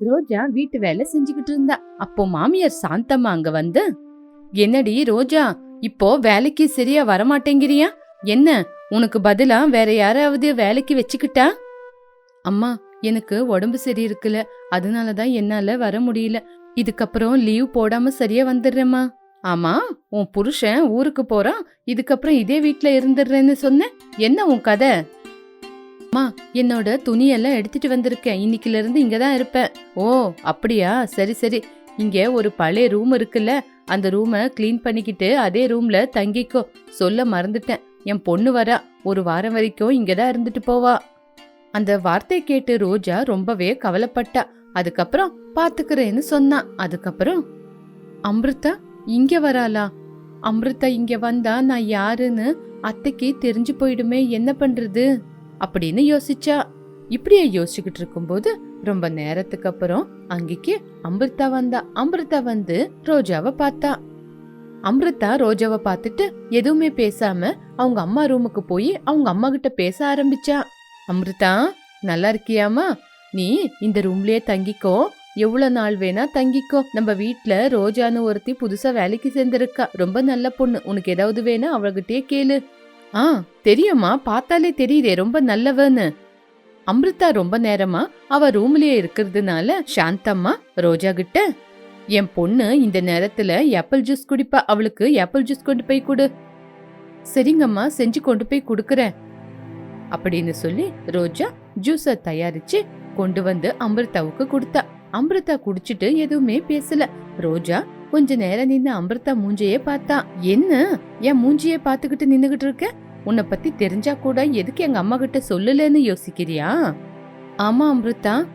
ரோஜா வீட்டு வேலை செஞ்சுக்கிட்டு இருந்தா. அப்போ மாமியார் சாந்தம்மா அங்க வந்து என்னடி ரோஜா இப்போ வேலைக்கு சரியா வரமாட்டேங்கிறியா? என்ன உனக்கு பதிலா வேற யாராவது வேலைக்கு வச்சுக்கிட்டா? அம்மா எனக்கு உடம்பு சரி இருக்குல்ல அதனாலதான் என்னால வர முடியல. இதுக்கப்புறம் லீவ் போடாம சரியா வந்துடுறேம்மா. ஆமா உன் புருஷன் ஊருக்கு போறான். இதுக்கப்புறம் இதே வீட்ல இருந்துடுறேன்னு சொன்ன? என்ன உன் கதை? அம்மா என்னோட துணியெல்லாம் எடுத்துட்டு வந்திருக்கேன். இன்னைக்குல இருந்து இங்க தான் இருப்பேன். ஓ அப்படியா? சரி சரி. இங்க ஒரு பழைய ரூம் இருக்குல்ல. அந்த ரூமை க்ளீன் பண்ணிக்கிட்டு அதே ரூம்ல தங்கிக்கோ. சொல்ல மறந்துட்டேன். என் பொண்ணு வரா. ஒரு வாரம் வரைக்கும் இங்க தான் இருந்துட்டு போவா. அந்த வார்த்தையை கேட்டு ரோஜா ரொம்பவே கவலைப்பட்டா. அதுக்கப்புறம் பாத்துக்கிறேன்னு சொன்னா. அதுக்கப்புறம் அம்ருதா இங்க வராளா? அம்ருதா இங்க வந்தா நான் யாருன்னு அத்தைக்கு தெரிஞ்சு போயிடுமே. என்ன பண்றது? அப்படின்னு யோசிச்சா இப்படியே யோசிச்சுக்கிட்டு இருக்கும்போது ரொம்ப நேரத்துக்கு அப்புறம் அங்கேக்கு அமிர்தா வந்தா அமிர்தா வந்து ரோஜாவை பார்த்தா. அமிர்தா ரோஜாவை பார்த்துட்டு எதுவுமே பேசாம அவங்க அம்மா ரூமுக்கு போய் அவங்க அம்மா கிட்ட பேச ஆரம்பிச்சா. அமிர்தா நல்லா இருக்கியாமா நீ இந்த ரூம்லயே தங்கிக்கோ. எவ்வளவு நாள் வேணா தங்கிக்கோ. நம்ம வீட்டில் ரோஜான்னு ஒருத்தி புதுசா வேலைக்கு சேர்ந்திருக்கா. ரொம்ப நல்ல பொண்ணு. உனக்கு ஏதாவது வேணா அவகிட்டயே கேளு. ஆ தெரியுமா பார்த்தாலே தெரியுதே ரொம்ப நல்லவன்னு. அம்ரிதா ரொம்ப நேரமா அவ ரூம்லயே இருக்கிறதுனால சாந்தம்மா ரோஜா கிட்ட என் பொண்ணு இந்த நேரத்துல ஆப்பிள் ஜூஸ் குடிப்பா. அவளுக்கு ஆப்பிள் ஜூஸ் கொண்டு போய் கொடு. சரிங்கம்மா செஞ்சு கொண்டு போய் கொடுக்குறேன். அப்படின்னு சொல்லி ரோஜா ஜூஸ தயாரிச்சு கொண்டு வந்து அமிர்தாவுக்கு கொடுத்தா. அமிர்தா குடிச்சிட்டு எதுவுமே பேசல. ரோஜா கொஞ்ச நேரம் நின்னு அமிர்தா மூஞ்சியே பார்த்தா என்ன? என் மூஞ்சியே பார்த்துக்கிட்டு நின்னுகிட்டு இருக்க? உன்னை பத்தி தெரிஞ்சா கூட எதுக்கு எங்க அம்மா கிட்ட சொல்லலன்னு யோசிக்கிறியா? ஆமா அமிர்தா.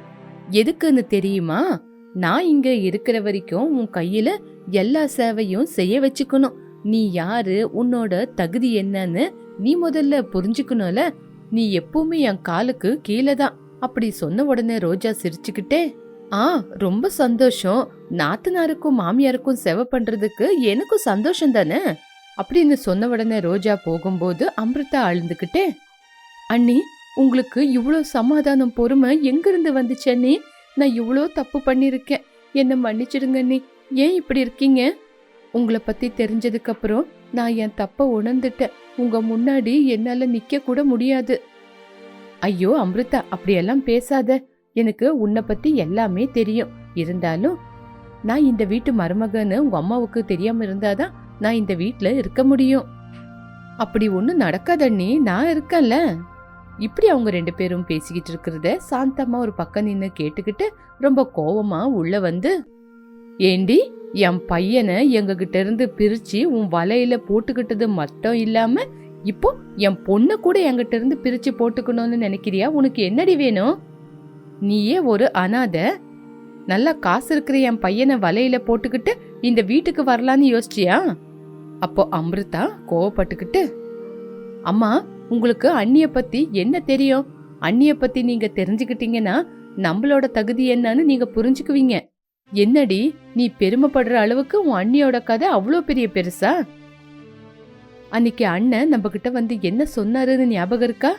எதுக்குன்னு தெரியுமா? நான் இங்க இருக்கிற வரைக்கும் உன் கையில எல்லா சேவையும் செய்ய வச்சுக்கணும். நீ யாரு? உன்னோட தகுதி என்னன்னு நீ முதல்ல புரிஞ்சுக்கணும்ல. நீ எப்பவுமே என் காலுக்கு கீழே தான் அப்படி சொன்ன உடனே ரோஜா சிரிச்சுக்கிட்டே ஆ ரொம்ப சந்தோஷம். நாத்தனாருக்கும் மாமியாருக்கும் செவை பண்றதுக்கு எனக்கும் சந்தோஷம் தானே? அப்படின்னு சொன்ன உடனே ரோஜா போகும்போது அமிர்தா அழுந்துக்கிட்டே அண்ணி உங்களுக்கு இவ்வளோ சமாதானம் பொறுமை எங்கிருந்து வந்துச்சு அண்ணி? நான் இவ்வளோ தப்பு பண்ணியிருக்கேன். என்னை மன்னிச்சிடுங்க அண்ணி. ஏன் இப்படி இருக்கீங்க? உங்களை பற்றி தெரிஞ்சதுக்கப்புறம் நான் என் தப்பை உணர்ந்துட்டேன். உங்கள் முன்னாடி என்னால் நிற்க கூட முடியாது. ஐயோ அமிர்தா அப்படியெல்லாம் பேசாத. எனக்கு உன்னை பத்தி எல்லாமே தெரியும். இருந்தாலும் நான் இந்த வீட்டு மருமகன்னு உங்க அம்மாவுக்கு தெரியாம இருந்தாதான் நான் இந்த வீட்டில் இருக்க முடியும். அப்படி ஒன்றும் நடக்காதண்ணி நான் இருக்கேன்ல. இப்படி அவங்க ரெண்டு பேரும் பேசிக்கிட்டு இருக்கிறத சாந்தம்மா ஒரு பக்கம் நின்று கேட்டுக்கிட்டு ரொம்ப கோவமா உள்ள வந்து ஏண்டி என் பையனை எங்ககிட்ட இருந்து பிரிச்சு உன் வலையில போட்டுக்கிட்டது மட்டும் இல்லாம இப்போ என் பொண்ணை கூட என்கிட்ட இருந்து பிரிச்சு போட்டுக்கணும்னு நினைக்கிறியா? உனக்கு என்னடி வேணும்? நீயே ஒரு அனாதை. நல்லா காசு இருக்கிற என் பையனை வலையில போட்டுக்கிட்டு இந்த வீட்டுக்கு வரலான்னு யோசிச்சியா? அப்போ அமிர்தா கோவப்பட்டுக்கிட்டு அம்மா உங்களுக்கு அண்ணிய பத்தி என்ன தெரியும்? அண்ணிய பத்தி நீங்க தெரிஞ்சுக்கிட்டீங்கன்னா நம்மளோட தகுதி என்னன்னு நீங்க புரிஞ்சுக்குவீங்க. என்னடி நீ பெருமைப்படுற அளவுக்கு உன் அண்ணியோட கதை அவ்வளோ பெரிய பெருசா? அன்னைக்கு அண்ணன் நம்ம கிட்ட வந்து என்ன சொன்னாருன்னு ஞாபகம் இருக்கா?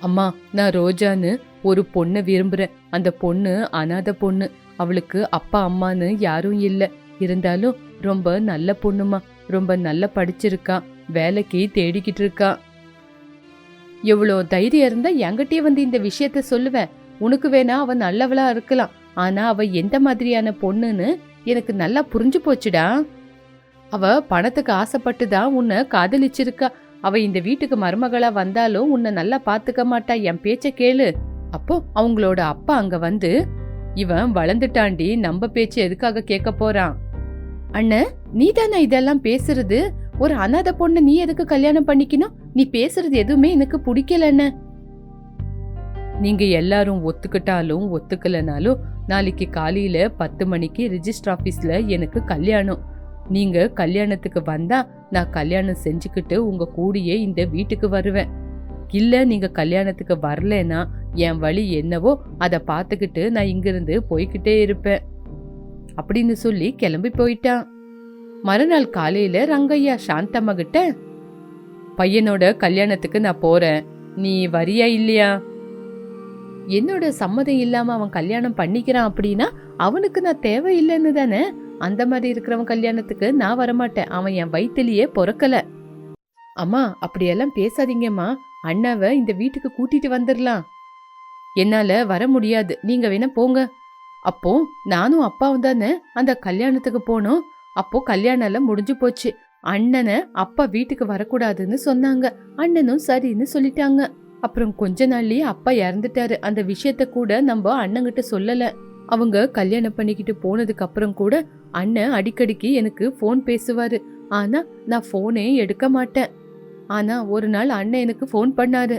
அம்மா நான் ரோஜான்னு ஒரு பொண்ணை விரும்புறேன். அந்த பொண்ணு அனாதை பொண்ணு. அவளுக்கு அப்பா அம்மான்னு யாரும் இல்லை. இருந்தாலும் ரொம்ப நல்ல பொண்ணுமா. ரொம்ப நல்லா படிச்சிருக்கா. வேலைக்கு தேடிக்கிட்டு இருக்கா. எவ்வளோ தைரியம் இருந்தா என்கிட்டயே வந்து இந்த விஷயத்த சொல்லுவேன். உனக்கு வேணா அவ நல்லவளா இருக்கலாம். ஆனா அவ எந்த மாதிரியான பொண்ணுன்னு எனக்கு நல்லா புரிஞ்சு போச்சுடா. அவ பணத்துக்கு ஆசைப்பட்டு தான் உன்னை காதலிச்சிருக்கா. அவ இந்த வீட்டுக்கு மருமகளா வந்தாலும் உன்னை நல்லா பாத்துக்க மாட்டா என் பேச்ச கேளு. அப்போ அவங்களோட அப்பா அங்க வந்து இவன் வளர்ந்துட்டாண்டி நம்ம பேச்ச எதுக்காக கேட்க போறான்? அண்ணன் நீ தானே இதெல்லாம் பேசுறது? ஒரு அனாதை பொண்ணு நீ எதுக்கு கல்யாணம் பண்ணிக்கணும்? நீ பேசுறது எதுவுமே எனக்கு பிடிக்கலன்னு நீங்க எல்லாரும் ஒத்துக்கிட்டாலும் ஒத்துக்கலனாலும் நாளைக்கு காலையில பத்து மணிக்கு ரிஜிஸ்டர் ஆபீஸ்ல எனக்கு கல்யாணம். நீங்க கல்யாணத்துக்கு வந்தா நான் கல்யாணம் செஞ்சுக்கிட்டு உங்க கூடியே இந்த வீட்டுக்கு வருவேன். இல்ல நீங்க கல்யாணத்துக்கு வரலனா என் வழி என்னவோ அதை பார்த்துக்கிட்டு நான் இங்கிருந்து போய்கிட்டே இருப்பேன். அப்படின்னு சொல்லி கிளம்பி போயிட்டான். மறுநாள் காலையில ரங்கையா சாந்தம்மா கிட்ட பையனோட கல்யாணத்துக்கு நான் போறேன். நீ வரியா இல்லையா? என்னோட சம்மதம் இல்லாம அவன் கல்யாணம் பண்ணிக்கிறான் அப்படின்னா அவனுக்கு நான் தேவையில்லைன்னு தானே? அந்த மாதிரி இருக்கிறவன் கல்யாணத்துக்கு நான் வரமாட்டேன். அவன் என் வயிற்றுலயே பிறக்கல. அம்மா அப்படியெல்லாம் பேசாதீங்கம்மா. அண்ணாவை இந்த வீட்டுக்கு கூட்டிட்டு வந்துடலாம் என்னால வர முடியாது. நீங்க வேணா போங்க. அப்போ நானும் அப்பாவும் தானே அந்த கல்யாணத்துக்கு போனோம். அப்போ கல்யாணம் எல்லாம் முடிஞ்சு போச்சு. அண்ணனை அப்பா வீட்டுக்கு வரக்கூடாதுன்னு சொன்னாங்க. அண்ணனும் சரின்னு சொல்லிட்டாங்க. அப்புறம் கொஞ்ச நாள்லயே அப்பா இறந்துட்டாரு. அந்த விஷயத்த கூட நம்ம அண்ணங்கிட்ட சொல்லல. அவங்க கல்யாணம் பண்ணிக்கிட்டு போனதுக்கு அப்புறம் கூட அண்ணன் அடிக்கடிக்கு எனக்கு ஃபோன் பேசுவாரு. ஆனா நான் ஃபோனே எடுக்க மாட்டேன். ஆனா ஒரு நாள் அண்ணன் எனக்கு ஃபோன் பண்ணாரு.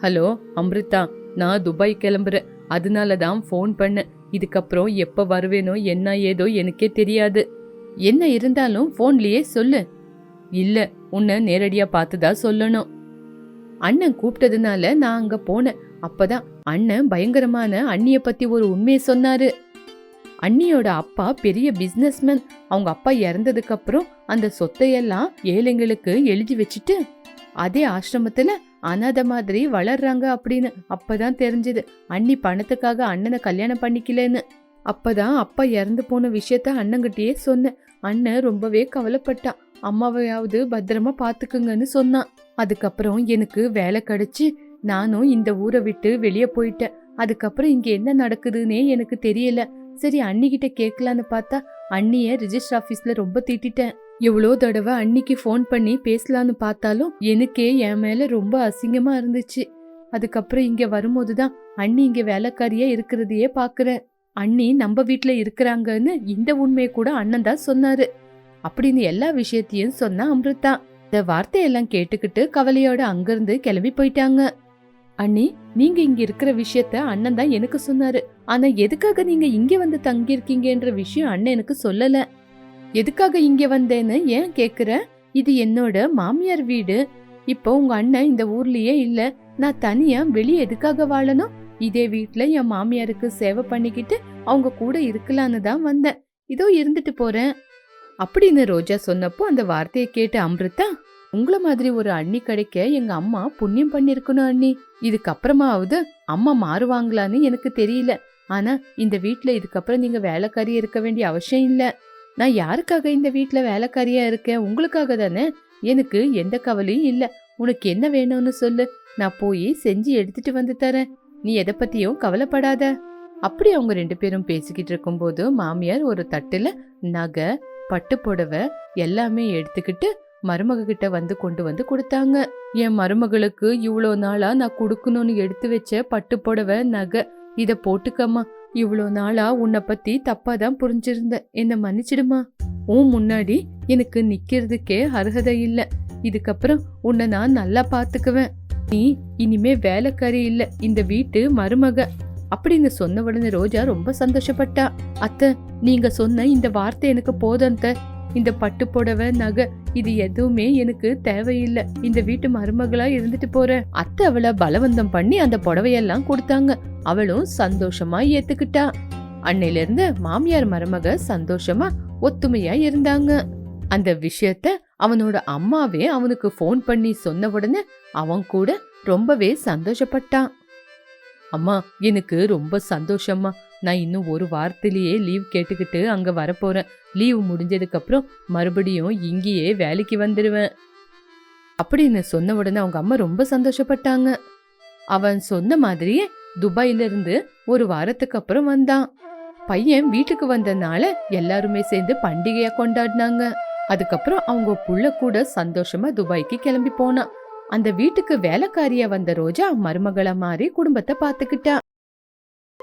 ஹலோ அம்ரிதா நான் துபாய் கிளம்புறேன். அதனால தான் ஃபோன் பண்ணேன். இதுக்கப்புறம் எப்போ வருவேனோ என்ன ஏதோ எனக்கே தெரியாது. என்ன இருந்தாலும் ஃபோன்லயே சொல்லு. இல்ல உன்னை நேரடியா தான் சொல்லணும். அண்ணன் கூப்பிட்டதுனால நான் அங்க போனேன். அப்பதான் அண்ணன் பயங்கரமான அண்ணிய பத்தி ஒரு உண்மையை சொன்னாரு. அண்ணியோட அப்பா பெரிய பிஸ்னஸ்மேன் அவங்க அப்பா இறந்ததுக்கு அப்புறம் அந்த சொத்தையெல்லாம் ஏழைங்களுக்கு எழுதி வச்சுட்டு அதே ஆசிரமத்துல அனாத மாதிரி வளர்றாங்க அப்படின்னு அப்பதான் தெரிஞ்சது. அண்ணி பணத்துக்காக அண்ணனை கல்யாணம் பண்ணிக்கலன்னு. அப்பதான் அப்பா இறந்து போன விஷயத்த அண்ணங்கிட்டயே சொன்னேன். அண்ணன் ரொம்பவே கவலைப்பட்டான். அம்மாவையாவது பத்திரமா பாத்துக்குங்கன்னு சொன்னான். அதுக்கப்புறம் எனக்கு வேலை கிடைச்சு நானும் இந்த ஊரை விட்டு வெளியே போயிட்டேன். அதுக்கப்புறம் இங்க என்ன நடக்குதுன்னே எனக்கு தெரியல. சரி அண்ணிக்கிட்ட கேட்கலான்னு பார்த்தா அண்ணிய ரிஜிஸ்டர் ஆஃபீஸில் ரொம்ப திட்டிட்டேன். எவ்வளோ தடவை அன்னிக்கு ஃபோன் பண்ணி பேசலான்னு பார்த்தாலும் எனக்கே என் மேலே ரொம்ப அசிங்கமாக இருந்துச்சு. அதுக்கப்புறம் இங்கே வரும்போது தான் அண்ணி இங்கே வேலைக்காரியே இருக்கிறதையே பார்க்குறேன். அண்ணி நம்ம வீட்டில் இருக்கிறாங்கன்னு இந்த உண்மையை கூட அண்ணன் தான் சொன்னாரு. அப்படின்னு எல்லா விஷயத்தையும் சொன்னா அமிர்தா. இந்த வார்த்தையெல்லாம் கேட்டுக்கிட்டு கவலையோட அங்கிருந்து கிளம்பி போயிட்டாங்க. அண்ணி நீங்க இங்க இருக்கிற விஷயத்த அண்ணன் தான் எனக்கு சொன்னாரு. ஆனா எதுக்காக நீங்க இங்க வந்து தங்கியிருக்கீங்கன்ற விஷயம் அண்ணன் எனக்கு சொல்லல. எதுக்காக இங்க வந்தேன்னு ஏன் கேக்குற? இது என்னோட மாமியார் வீடு. இப்போ உங்க அண்ணன் இந்த ஊர்லயே இல்ல. நான் தனியா வெளியே எதுக்காக வாழணும்? இதே வீட்டுல என் மாமியாருக்கு சேவை பண்ணிக்கிட்டு அவங்க கூட இருக்கலான்னு தான் வந்தேன். இதோ இருந்துட்டு போறேன். அப்படின்னு ரோஜா சொன்னப்போ அந்த வார்த்தையை கேட்டு அமிர்தா உங்கள மாதிரி ஒரு அண்ணி கிடைக்க எங்க அம்மா புண்ணியம் பண்ணிருக்கணும் அண்ணி. இதுக்கப்புறமாவது அம்மா மாறுவாங்களான்னு எனக்கு தெரியல. ஆனா இந்த வீட்ல இதுக்கப்புறம் நீங்க வேலைக்காரியா இருக்க வேண்டிய அவசியம் இல்ல. நான் யாருக்காக இந்த வீட்ல வேலைக்காரியா இருக்கேன்? உங்களுக்காக தானே? எனக்கு எந்த கவலையும் இல்ல. உனக்கு என்ன வேணும்னு சொல்லு. நான் போய் செஞ்சு எடுத்துட்டு வந்து தரேன். நீ எதை பத்தியும் கவலைப்படாத. அப்படி அவங்க ரெண்டு பேரும் பேசிக்கிட்டு இருக்கும்போது மாமியார் ஒரு தட்டுல நகை பட்டு புடவை எல்லாமே எடுத்துக்கிட்டு மருமக கிட்ட வந்து கொண்டு வந்து கொடுத்தாங்க. என் மருமகளுக்கு இவ்வளோ நாளா நான் கொடுக்கணும்னு எடுத்து வச்ச பட்டு புடவை நகை இதை போட்டுக்கம்மா. இவ்வளோ நாளா உன்னை பத்தி தப்பா தான் புரிஞ்சிருந்தேன் என்ன மன்னிச்சிடுமா? உன் முன்னாடி எனக்கு நிக்கிறதுக்கே அர்ஹதை இல்லை. இதுக்கப்புறம் உன்னை நான் நல்லா பார்த்துக்குவேன் நீ இனிமே வேலைக்காரி இல்ல. இந்த வீட்டு மருமக. அப்படின்னு சொன்ன உடனே ரோஜா ரொம்ப சந்தோஷப்பட்டா. அத்தை நீங்க சொன்ன இந்த வார்த்தை எனக்கு போதும் அத்தை. இந்த பட்டு புடவை நகை இது எதுவுமே எனக்கு தேவையில்லை. இந்த வீட்டு மருமகளா இருந்துட்டு போறேன். அத்தை அவளை பலவந்தம் பண்ணி அந்த புடவையெல்லாம் கொடுத்தாங்க. அவளும் சந்தோஷமா ஏத்துக்கிட்டா. அன்னையில இருந்து மாமியார் மருமக சந்தோஷமா ஒத்துமையா இருந்தாங்க. அந்த விஷயத்த அவனோட அம்மாவே அவனுக்கு ஃபோன் பண்ணி சொன்ன உடனே அவன் கூட ரொம்பவே சந்தோஷப்பட்டான். அம்மா எனக்கு ரொம்ப சந்தோஷம்மா. நான் இன்னும் ஒரு வாரத்திலேயே லீவ் கேட்டுக்கிட்டு அங்கே வரப்போகிறேன் லீவ் முடிஞ்சதுக்கப்புறம் மறுபடியும் இங்கேயே வேலைக்கு வந்துடுவேன் அப்படின்னு சொன்ன உடனே அவங்க அம்மா ரொம்ப சந்தோஷப்பட்டாங்க. அவன் சொன்ன மாதிரியே துபாயிலிருந்து ஒரு வாரத்துக்கு அப்புறம் வந்தான். பையன் வீட்டுக்கு வந்தனால எல்லாருமே சேர்ந்து பண்டிகையா கொண்டாடினாங்க. அதுக்கப்புறம் அவங்க புள்ள கூட சந்தோஷமா துபாய்க்கு கிளம்பி போனான். அந்த வீட்டுக்கு வேலைக்காரியா வந்த ரோஜா மருமகள மாதிரி குடும்பத்தை பாத்துக்கிட்டா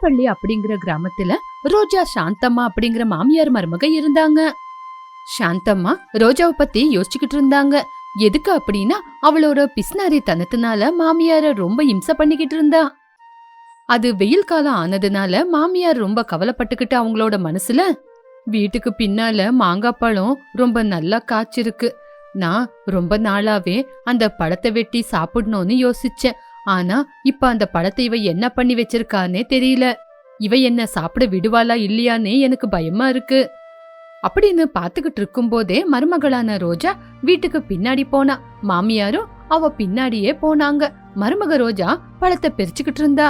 பள்ளி அப்படிங்கிற கிராமத்துல ரோஜா சாந்தம்மா அப்படிங்கிற மாமியார் மருமக இருந்தாங்க. சாந்தம்மா ரோஜாவை பத்தி யோசிச்சுக்கிட்டு இருந்தாங்க. எதுக்கு அப்படின்னா அவளோட பிஸ்னாரி தனத்தினால மாமியார ரொம்ப இம்சை பண்ணிக்கிட்டு இருந்தா. அது வெயில் காலம் ஆனதுனால மாமியார் ரொம்ப கவலைப்பட்டுக்கிட்டு அவங்களோட மனசுல வீட்டுக்கு பின்னால மாங்காய் பழம் ரொம்ப நல்லா காய்ச்சிருக்கு. நான் ரொம்ப நாளாவே அந்த பழத்தை வெட்டி சாப்பிடணும்னு யோசிச்சேன். ஆனா இப்ப அந்த பழத்தை இவ என்ன பண்ணி வச்சிருக்கானே தெரியல. இவ என்ன சாப்பிட விடுவாளா இல்லையானே எனக்கு பயமா இருக்கு. அப்படின்னு பாத்துக்கிட்டு இருக்கும்போதே மருமகளான ரோஜா வீட்டுக்கு பின்னாடி போனா. மாமியாரும் அவ பின்னாடியே போனாங்க. மருமக ரோஜா பழத்தை பிரிச்சுக்கிட்டு இருந்தா.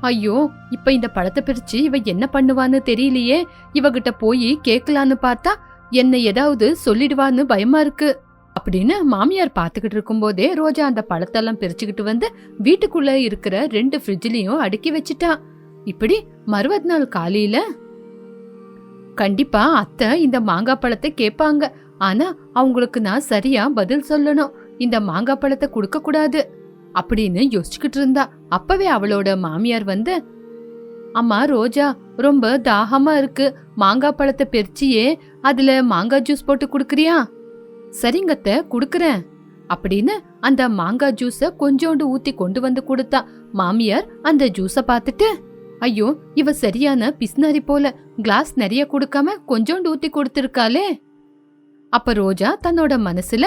ஐயோ இப்ப இந்த பழத்தை பிரிச்சு இவ என்ன பண்ணுவான்னு தெரியலையே. இவகிட்ட போய் கேக்கலான்னு பார்த்தா என்ன ஏதாவது சொல்லிடுவான்னு பயமா இருக்கு. அப்படின்னு மாமியார் பார்த்துக்கிட்டு இருக்கும்போதே ரோஜா அந்த பழத்தெல்லாம் பிரிச்சுக்கிட்டு வந்து வீட்டுக்குள்ள இருக்கிற ரெண்டு ஃப்ரிட்ஜ்லயும் அடுக்கி வச்சிட்டா. இப்படி மறுபது நாள் காலையில கண்டிப்பா அத்தை இந்த மாங்காய் பழத்தை கேட்பாங்க. ஆனா அவங்களுக்கு நான் சரியா பதில் சொல்லணும். இந்த மாங்காய் பழத்தை கொடுக்க கூடாது அப்படின்னு யோசிச்சுக்கிட்டு இருந்தா. அப்பவே அவளோட மாமியார் வந்து அம்மா ரோஜா ரொம்ப தாகமா இருக்கு. மாங்காய் பழத்தை பிரிச்சியே அதுல மாங்காய் ஜூஸ் போட்டு குடுக்கறியா? சரிங்கத்த குடுக்கறேன். அப்படின்னு அந்த மாங்காய் ஜூஸ கொஞ்சோண்டு ஊத்தி கொண்டு வந்து கொடுத்தா. மாமியார் அந்த ஜூஸ பார்த்துட்டு ஐயோ இவ சரியான பிஸ்னாரி போல கிளாஸ் நிறைய கொடுக்காம கொஞ்சோண்டு ஊத்தி கொடுத்துருக்காளே. அப்ப ரோஜா தன்னோட மனசுல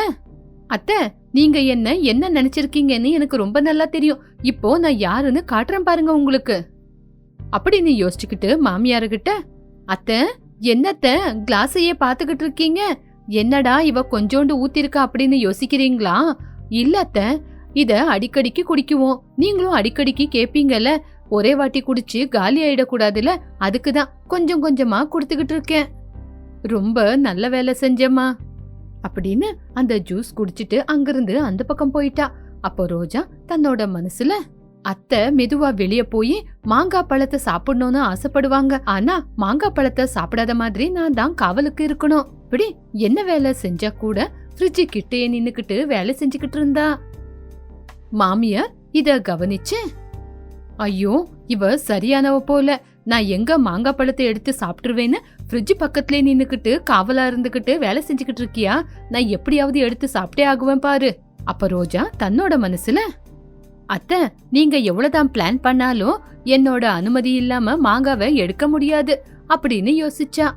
அத்தை நீங்க என்ன என்ன நினைச்சிருக்கீங்கன்னு எனக்கு ரொம்ப நல்லா தெரியும். இப்போ நான் யாருன்னு காட்டுறேன் பாருங்க உங்களுக்கு. அப்படின்னு யோசிச்சுக்கிட்டு மாமியாருகிட்ட அத்தை என்னத்த கிளாஸையே பாத்துக்கிட்டு இருக்கீங்க? என்னடா இவ கொஞ்சோண்டு ஊத்திருக்கா அப்படின்னு யோசிக்கிறீங்களா? இல்லத்த அத்தை இத அடிக்கடிக்கு குடிக்குவோம். நீங்களும் அடிக்கடிக்கு கேப்பீங்கல்ல. ஒரே வாட்டி குடிச்சு காலி ஆயிடக்கூடாதுல அதுக்குதான். கொஞ்சம் கொஞ்சமா கொடுத்துக்கிட்டு இருக்கேன். ரொம்ப நல்ல வேலை செஞ்சம்மா. அப்படின்னு அந்த ஜூஸ் குடிச்சிட்டு அங்கிருந்து அந்த பக்கம் போயிட்டா. அப்போ ரோஜா தன்னோட மனசுல அத்தை மெதுவா வெளிய போய் மாங்காய் பழத்தை சாப்பிடணும்னு ஆசைப்படுவாங்க. ஆனா மாங்காய் பழத்தை சாப்பிடாத மாதிரி நான் தான் காவலுக்கு இருக்கணும். இப்படி என்ன வேலை செஞ்சா கூட ஃப்ரிட்ஜு கிட்டே நின்னுக்கிட்டு வேலை செஞ்சுக்கிட்டு இருந்தா? மாமியார் இத கவனிச்சு ஐயோ இவ சரியானவ போல. நான் எங்க மாங்காய் பழத்தை எடுத்து சாப்பிட்டுருவேன்னு ஃப்ரிட்ஜ் பக்கத்துல நின்னுக்கிட்டு காவலா இருந்துகிட்டு வேலை செஞ்சுக்கிட்டு இருக்கியா? நான் எப்படியாவது எடுத்து சாப்பிட்டே ஆகுவேன் பாரு. அப்ப ரோஜா தன்னோட மனசுல அத்தை நீங்க எவ்வளவுதான் பிளான் பண்ணாலும் என்னோட அனுமதி இல்லாம மாங்காவை எடுக்க முடியாது. அப்படின்னு யோசிச்சா.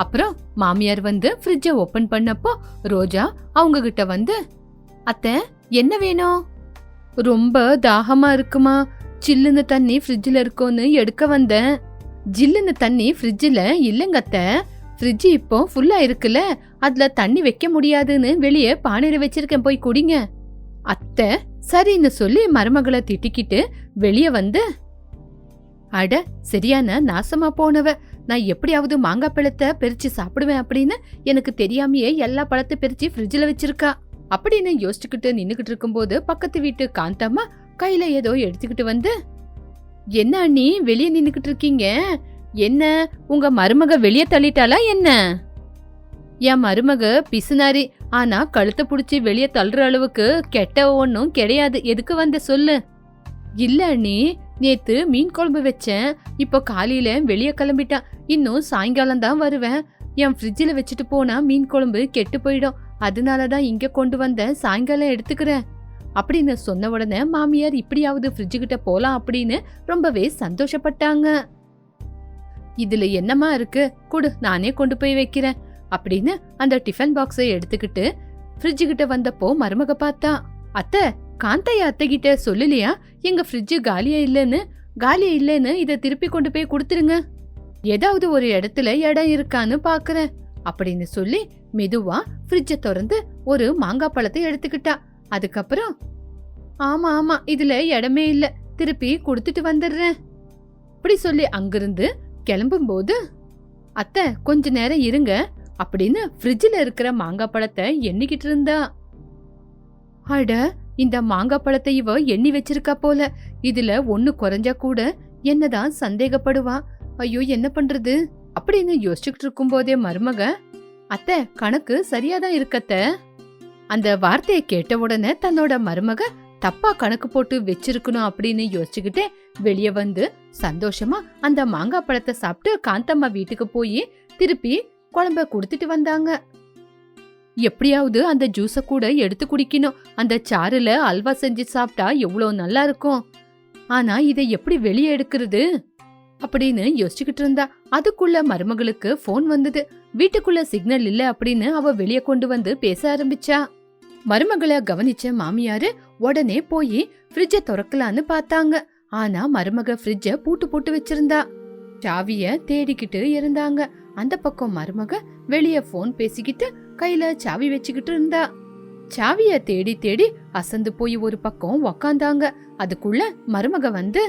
அப்புறம் மாமியார் வந்து ஃப்ரிட்ஜை ஓபன் பண்ணப்போ ரோஜா அவங்க கிட்ட வந்து அத்தை என்ன வேணும்? ரொம்ப தாகமா இருக்குமா. சில்லுன்னு தண்ணி ஃப்ரிட்ஜில் இருக்கோன்னு எடுக்க வந்தேன். ஜில்லுன்னு தண்ணி ஃப்ரிட்ஜில் இல்லைங்க அத்தை. ஃப்ரிட்ஜ் இப்போ ஃபுல்லாக இருக்குல்ல. அதில் தண்ணி வைக்க முடியாதுன்னு வெளியே பானையில் வச்சிருக்கேன். போய் குடிங்க. அத்தை சரின்னு சொல்லி மருமகளை திட்டிக்கிட்டு வெளியே வந்து அட சரியான நாசமா போனவ. நான் எப்படியாவது மாங்காய் பழத்தை பிரிச்சு சாப்பிடுவேன் அப்படின்னு எனக்கு தெரியாமையே எல்லா பழத்தை பிரிச்சு ஃப்ரிட்ஜில் வச்சிருக்கா. அப்படின்னு யோசிச்சுக்கிட்டு நின்னுக்கிட்டு இருக்கும்போது பக்கத்து வீட்டு காந்தம்மா கையில ஏதோ எடுத்துக்கிட்டு வந்து என்ன அண்ணி வெளியே நின்னுக்கிட்டு இருக்கீங்க? என்ன? உங்க மருமக வெளியே தள்ளிட்டாளா என்ன? என் மருமக பிசுனாரி. ஆனா கழுத்தை பிடிச்சி வெளியே தள்ளுற அளவுக்கு கெட்ட ஒன்றும் கிடையாது. எதுக்கு வந்த சொல்லு? இல்ல அண்ணி நேத்து மீன் குழம்பு வச்சேன். இப்போ காலையில வெளியே கிளம்பிட்டான் இன்னும் சாயங்காலம் தான் வருவேன். என் ஃப்ரிட்ஜில் வச்சுட்டு போனா மீன் குழம்பு கெட்டு போயிடும். அதனால தான் இங்க கொண்டு வந்தேன். சாயங்காலம் எடுத்துக்கிறேன். அப்படின்னு சொன்ன உடனே மாமியார் இப்படியாவது ஃப்ரிட்ஜு கிட்ட போலாம் அப்படின்னு ரொம்பவே சந்தோஷப்பட்டாங்க. இதுல என்னமா இருக்கு? கொடு நானே கொண்டு போய் வைக்கிறேன். அப்படின்னு அந்த டிஃபன் பாக்ஸை எடுத்துக்கிட்டு ஃப்ரிட்ஜு கிட்ட வந்தப்போ மருமக பார்த்தா அத்தை காந்தையா அத்தைகிட்ட சொல்லலையா? எங்க ஃப்ரிட்ஜு காலியா இல்லைன்னு? காலியா இல்லைன்னு இதை திருப்பி கொண்டு போய் கொடுத்துருங்க. ஏதாவது ஒரு இடத்துல இடம் இருக்கான்னு பாக்குறேன் அப்படின்னு சொல்லி மெதுவா ஃப்ரிட்ஜை திறந்து ஒரு மாங்காய் பழத்தை எடுத்துக்கிட்டா. அதுக்கப்புறம் ஆமா ஆமா இதுல இடமே இல்ல திருப்பி கொடுத்துட்டு வந்துடுறேன். அப்படி சொல்லி அங்கிருந்து கிளம்பும்போது அத்தை கொஞ்ச நேரம் இருங்க அப்படின்னு ஃப்ரிட்ஜில் இருக்கிற மாங்காய் பழத்தை எண்ணிக்கிட்டு இருந்தா. அட இந்த மாங்காய் பழத்தை இவ எண்ணி வச்சிருக்கா போல. இதுல ஒன்னு குறைஞ்சா கூட என்னதான் சந்தேகப்படுவா. ஐயோ என்ன பண்றது? அப்படின்னு யோசிச்சுக்கிட்டு இருக்கும்போதே மருமக அத்தை கணக்கு சரியாதான் இருக்கத்த. அந்த வார்த்தையை கேட்ட உடனே தன்னோட மருமக தப்பா கணக்கு போட்டு வச்சிருக்கணும் அப்படின்னு யோசிச்சுக்கிட்டே வெளியே வந்து சந்தோஷமா அந்த மாங்காய் பழத்தை சாப்பிட்டு காந்தம்மா வீட்டுக்கு போய் திருப்பி குழம்ப கொடுத்துட்டு வந்தாங்க. எப்படியாவது அந்த ஜூஸ கூட எடுத்து குடிக்கணும். அந்த சாறுல அல்வா செஞ்சு சாப்பிட்டா எவ்வளோ நல்லா இருக்கும். ஆனா இதை எப்படி வெளியே எடுக்கிறது? அப்படின்னு யோசிச்சுக்கிட்டு இருந்தா. அதுக்குள்ள மருமகளுக்கு ஃபோன் வந்தது. வீட்டுக்குள்ள சிக்னல் இல்ல அப்படின்னு அவ வெளியே கொண்டு வந்து பேச ஆரம்பிச்சா. மருமகளை கவனிச்ச மாமியாரு உடனே போய் ஃப்ரிட்ஜ திறக்கலான்னு பார்த்தாங்க. ஆனா மருமக ஃப்ரிட்ஜ பூட்டு போட்டு வச்சிருந்தா. சாவிய தேடிக்கிட்டு இருந்தாங்க. அந்த பக்கம் மருமக வெளியே ஃபோன் பேசிக்கிட்டு கையில சாவி வச்சுக்கிட்டு இருந்தா. சாவிய தேடி தேடி அசந்து போய் ஒரு பக்கம் உக்காந்தாங்க. அதுக்குள்ள மருமக வந்து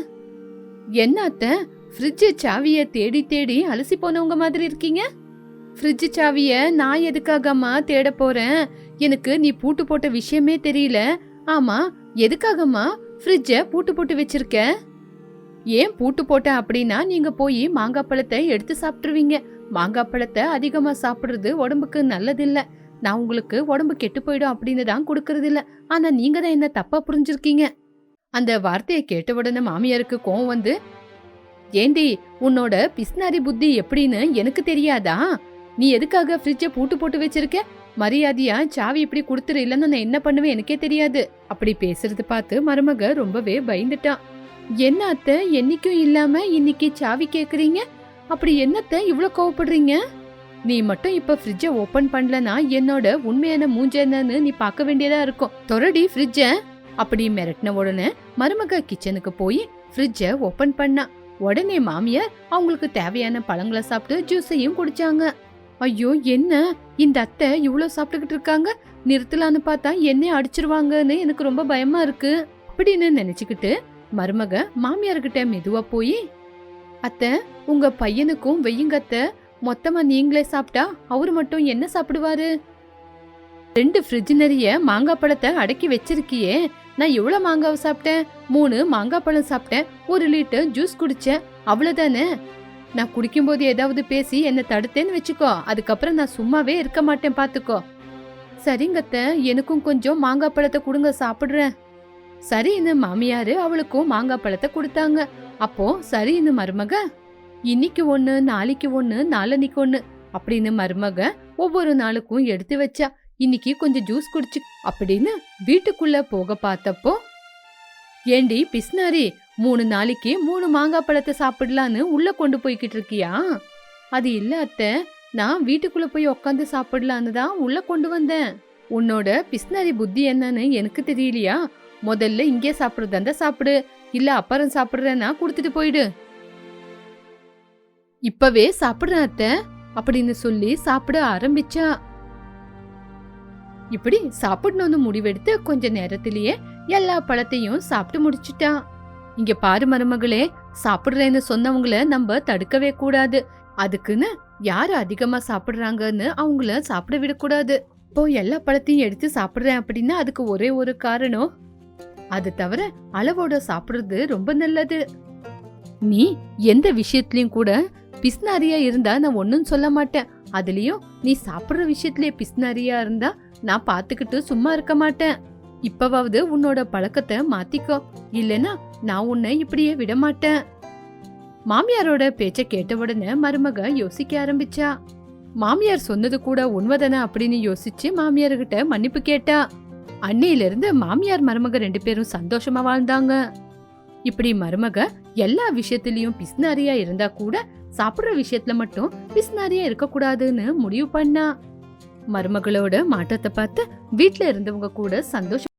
என்னத்த அத்தை ஃப்ரிட்ஜ் சாவிய தேடி தேடி அலசி போனவங்க மாதிரி இருக்கீங்க? ஃப்ரிட்ஜ் சாவிய நான் எதுக்காகம்மா தேட போறேன்? எனக்கு நீ பூட்டு போட்ட விஷயமே தெரியல. ஆமா எதுக்காகம்மா ஃப்ரிட்ஜ பூட்டு போட்டு வச்சிருக்க? ஏன் பூட்டு போட்ட அப்படின்னா நீங்க போய் மாங்காய் பழத்தை எடுத்து சாப்பிட்டுருவீங்க. மாங்காய் பழத்தை அதிகமாக சாப்பிட்றது உடம்புக்கு நல்லதில்லை. நான் உங்களுக்கு உடம்பு கெட்டு போயிடும் அப்படின்னு தான் கொடுக்கறது இல்லை ஆனால் நீங்க தான் என்ன தப்பா புரிஞ்சிருக்கீங்க? அந்த வார்த்தையை கேட்ட உடனே மாமியாருக்கு கோவம் வந்து ஏண்டி உன்னோட பிஸ்னாரி புத்தி எப்படின்னு எனக்கு தெரியாதா? நீ எதுக்காக ஃப்ரிட்ஜை பூட்டு போட்டு வச்சிருக்க? மரியாதையா சாவி இப்படி கொடுத்துரு இல்லைன்னு நான் என்ன பண்ணுவேன்? எனக்கே தெரியாது. அப்படி பேசுறது பார்த்து மருமக ரொம்பவே பயந்துட்டான் என்ன அத்தை? என்னைக்கும் இல்லாம இன்னைக்கு சாவி கேக்குறீங்க? அப்படி என்னத்த இவ்வளோ கோவப்படுறீங்க? நீ மட்டும் இப்ப ஃப்ரிட்ஜை ஓபன் பண்ணலனா என்னோட உண்மையான மூஞ்ச என்னன்னு நீ பார்க்க வேண்டியதா இருக்கும். தொடடி ஃப்ரிட்ஜ அப்படி மிரட்டின உடனே மருமக கிச்சனுக்கு போய் ஃப்ரிட்ஜ ஓபன் பண்ணா. உடனே மாமியார் அவங்களுக்கு தேவையான பழங்களை சாப்பிட்டு ஜூஸையும் குடிச்சாங்க. ஐயோ என்ன? இந்த அத்தை இவ்வளோ சாப்பிட்டுக்கிட்டு இருக்காங்க? நிறுத்தலான்னு பார்த்தா என்னைய அடிச்சிருவாங்கன்னு எனக்கு ரொம்ப பயமா இருக்கு. அப்படின்னு நினைச்சுக்கிட்டு மருமக மாமியார்கிட்ட மெதுவா போய் அத்தை உங்க பையனுக்கும் வெய்யுங்கத்த மொத்தமா நீங்களே சாப்பிட்டா அவரு மட்டும் என்ன சாப்பிடுவாரு? ரெண்டு ஃப்ரிட்ஜ் நிறைய மாங்காய் பழத்தை அடக்கி வச்சிருக்கியே. நான் எவ்வளவு மாங்காவை சாப்பிட்டேன்? மூணு மாங்காய் பழம் சாப்பிட்டேன். ஒரு லிட்டர் ஜூஸ் குடிச்சேன். அவ்வளவுதானே நான் குடிக்கும்போது ஏதாவது பேசி என்னை தடுத்தேன்னு வச்சுக்கோ. அதுக்கப்புறம் நான் சும்மாவே இருக்க மாட்டேன் பாத்துக்கோ. சரிங்க அத்தை எனக்கும் கொஞ்சம் மாங்காய் பழத்தை கொடுங்க சாப்பிடுறேன். சரின்னு மாமியாரு அவளுக்கும் மாங்காய் பழத்தை கொடுத்தாங்க. அப்போ சரின்னு மருமக இன்னைக்கு ஒண்ணு நாளைக்கு ஒண்ணு நாளன்னைக்கு ஒண்ணு அப்படின்னு மருமக ஒவ்வொரு நாளுக்கும் எடுத்து வச்சா இன்னைக்கு கொஞ்சம் ஜூஸ் குடிச்சு அப்படின்னு வீட்டுக்குள்ள போக பார்த்தப்போ ஏண்டி பிஸ்னாரி மூணு நாளைக்கு மூணு மாங்காய் பழத்தை சாப்பிடலான்னு உள்ள கொண்டு போய்கிட்டு இருக்கியா? அது இல்ல அத்தை. நான் வீட்டுக்குள்ள போய் உக்காந்து சாப்பிடலான்னு தான் உள்ள கொண்டு வந்தேன். உன்னோட பிஸ்னாரி புத்தி என்னன்னு எனக்கு தெரியலையா? முதல்ல இங்கே சாப்பிடுறதா இருந்தா சாப்பிடு. இல்ல அப்புறம் சாப்பிடுறேன்னா கொடுத்துட்டு போயிடு. இப்பவே சாப்பிடுறேன் அத்த அப்படின்னு சொல்லி சாப்பிட ஆரம்பிச்சா. இப்படி சாப்பிடணும்னு முடிவெடுத்து கொஞ்ச நேரத்திலேயே எல்லா பழத்தையும் சாப்பிட்டு முடிச்சிட்டா. இங்க பாரு மருமகளே சாப்பிடுறேன்னு சொன்னவங்கள நம்ம தடுக்கவே கூடாது. அதுக்குன்னு யாரு அதிகமா சாப்பிடுறாங்கன்னு அவங்கள சாப்பிட விடக்கூடாது. இப்போ எல்லா பழத்தையும் எடுத்து சாப்பிடுறேன் அப்படின்னா அதுக்கு ஒரே ஒரு காரணம் அது தவிர அளவோட சாப்பிடுறது ரொம்ப நல்லது. நீ எந்த விஷயத்துலயும் கூட பிஸ்னாரியா இருந்தா நான் ஒன்னும் சொல்ல மாட்டேன். அதுலயும் நீ சாப்பிடுற விஷயத்திலே பிஸ்னாரியா இருந்தா நான் பாத்துக்கிட்டு சும்மா இருக்க மாட்டேன். இப்பவாவது உன்னோட பழக்கத்தை மாத்திக்கோ. இல்லனா நான் உன்னை இப்படியே விட மாட்டேன். மாமியாரோட பேச்ச கேட்ட உடனே மருமக யோசிக்க ஆரம்பிச்சா. மாமியார் சொன்னது கூட உண்மைதானே அப்படின்னு யோசிச்சு மாமியார்கிட்ட மன்னிப்பு கேட்டா. அன்னையிலிருந்து மாமியார் மருமக ரெண்டு பேரும் சந்தோஷமா வாழ்ந்தாங்க. இப்படி மருமக எல்லா விஷயத்திலயும் பிஸ்னாரியா இருந்தா கூட சாப்பிடுற விஷயத்துல மட்டும் பிஸ்னாரியா இருக்க கூடாதுன்னு முடிவு பண்ணா. மருமகளோட மாற்றத்தை பார்த்து வீட்டுல இருந்தவங்க கூட சந்தோஷம்